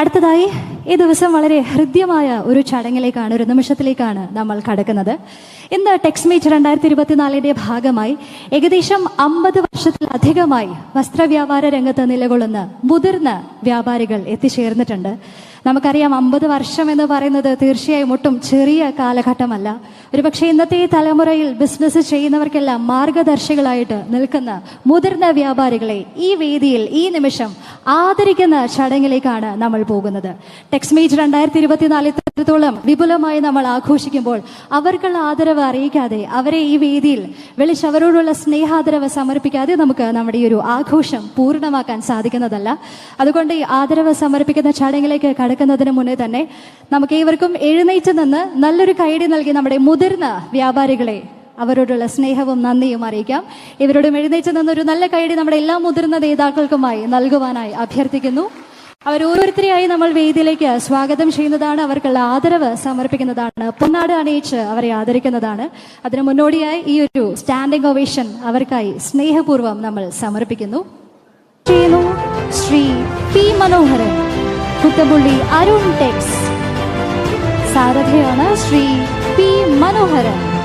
അടുത്തതായി ഈ ദിവസം വളരെ ഹൃദ്യമായ ഒരു ചടങ്ങിലേക്കാണ് ഒരു നിമിഷത്തിലേക്കാണ് നമ്മൾ കടക്കുന്നത്. ഇന്ന് ടെക്സ്മേറ്റ് രണ്ടായിരത്തി ഇരുപത്തിനാലിന്റെ ഭാഗമായി ഏകദേശം അമ്പത് വർഷത്തിലധികമായി വസ്ത്രവ്യാപാര രംഗത്ത് നിലകൊള്ളുന്ന മുതിർന്ന വ്യാപാരികൾ എത്തിച്ചേർന്നിട്ടുണ്ട്. നമുക്കറിയാം അമ്പത് വർഷം എന്ന് പറയുന്നത് തീർച്ചയായും ഒട്ടും ചെറിയ കാലഘട്ടമല്ല. ഒരുപക്ഷെ ഇന്നത്തെ തലമുറയിൽ ബിസിനസ് ചെയ്യുന്നവർക്കെല്ലാം മാർഗദർശികളായിട്ട് നിൽക്കുന്ന മുതിർന്ന വ്യാപാരികളെ ഈ വേദിയിൽ ഈ നിമിഷം ആദരിക്കുന്ന ചടങ്ങിലേക്കാണ് നമ്മൾ പോകുന്നത്. ടെക്സ്മേറ്റ് രണ്ടായിരത്തി ഇരുപത്തിനാലിൽ ഇത്രത്തോളം വിപുലമായി നമ്മൾ ആഘോഷിക്കുമ്പോൾ അവർക്കുള്ള ആദരവ് അറിയിക്കാതെ അവരെ ഈ വേദിയിൽ വിളിച്ച് അവരോടുള്ള സ്നേഹാദരവ് സമർപ്പിക്കാതെ നമുക്ക് നമ്മുടെ ഈ ഒരു ആഘോഷം പൂർണമാക്കാൻ സാധിക്കുന്നതല്ല. അതുകൊണ്ട് ഈ ആദരവ് സമർപ്പിക്കുന്ന ചടങ്ങിലേക്ക് കടക്കുന്നതിന് മുന്നേ തന്നെ നമുക്ക് ഏവർക്കും എഴുന്നേറ്റ് നിന്ന് നല്ലൊരു കൈഡി നൽകി നമ്മുടെ മുതിർന്ന വ്യാപാരികളെ അവരോടുള്ള സ്നേഹവും നന്ദിയും അറിയിക്കാം. ഇവരോടും എഴുന്നേറ്റ് നിന്ന് ഒരു നല്ല കൈഡി നമ്മുടെ എല്ലാ മുതിർന്ന നേതാക്കൾക്കുമായി നൽകുവാനായി അഭ്യർത്ഥിക്കുന്നു. അവർ ഓരോരുത്തരെയായി നമ്മൾ വേദിയിലേക്ക് സ്വാഗതം ചെയ്യുന്നതാണ്. അവർക്കുള്ള ആദരവ് സമർപ്പിക്കുന്നതാണ്. പൊന്നാട് അണിയിച്ച് അവരെ ആദരിക്കുന്നതാണ്. അതിനു മുന്നോടിയായി ഈ ഒരു സ്റ്റാൻഡിംഗ് ഒവേഷൻ അവർക്കായി സ്നേഹപൂർവം നമ്മൾ സമർപ്പിക്കുന്നു. ചെയ്യുന്നു ശ്രീ പി മനോഹരൻ കുത്തമ്പുള്ളി അരുൺ ടെക്സ്. സാരഥിയാണ് ശ്രീ പി മനോഹരൻ.